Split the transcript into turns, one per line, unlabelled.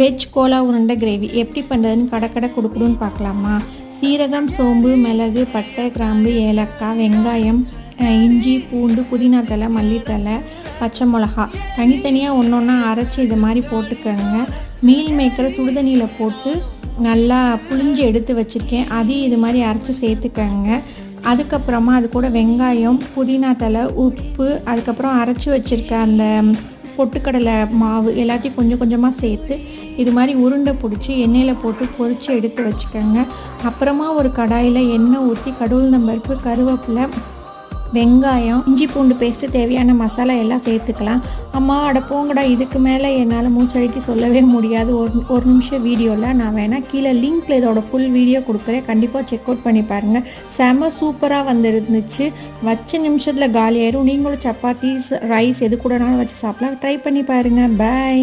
Veg Cola உருண்டை gravy எப்படி பண்ணுறதுன்னு கடை கடை கொடுக்கணும்னு பார்க்கலாமா? சீரகம் சோம்பு மிளகு பட்டை கிராம்பு ஏலக்காய் வெங்காயம் இஞ்சி பூண்டு புதினா தலை மல்லித்தலை பச்சை மிளகா. தனித்தனியாக ஒன்று ஒன்றா அரைச்சி இது மாதிரி போட்டுக்கோங்க. மீல் மேக்கரை சுடுதண்ணியில் போட்டு நல்லா புளிஞ்சு எடுத்து வச்சுருக்கேன். அதையும் இது மாதிரி அரைச்சி சேர்த்துக்கோங்க. அதுக்கப்புறமா அது கூட வெங்காயம் புதினா தலை உப்பு அதுக்கப்புறம் அரைச்சி வச்சுருக்க அந்த பொட்டுக்கடலை மாவு எல்லாத்தையும் கொஞ்சம் கொஞ்சமாக சேர்த்து இது மாதிரி உருண்டை பிடிச்சி எண்ணெயில் போட்டு பொரித்து எடுத்து வச்சுக்கோங்க. அப்புறமா ஒரு கடாயில் எண்ணெய் ஊற்றி கடவுள் நம்பருக்கு கருவேப்பிலை வெங்காயம் இஞ்சி பூண்டு பேஸ்ட்டு தேவையான மசாலா எல்லாம் சேர்த்துக்கலாம். அம்மா அட போங்கடா இதுக்கு மேலே என்னால் மூச்சடிக்கு சொல்லவே முடியாது. ஒரு ஒரு நிமிஷம் வீடியோவில் நான் வேணால் கீழே லிங்க்கில் இதோட ஃபுல் வீடியோ கொடுக்குறேன். கண்டிப்பாக செக் அவுட் பண்ணி பாருங்கள் செம சூப்பராக வந்துருந்துச்சு. வச்ச நிமிஷத்தில் காலியாயிரும் நீங்களும் சப்பாத்தி ரைஸ் எது கூடனாலும் வச்சு சாப்பிடலாம். ட்ரை பண்ணி பாருங்கள் பை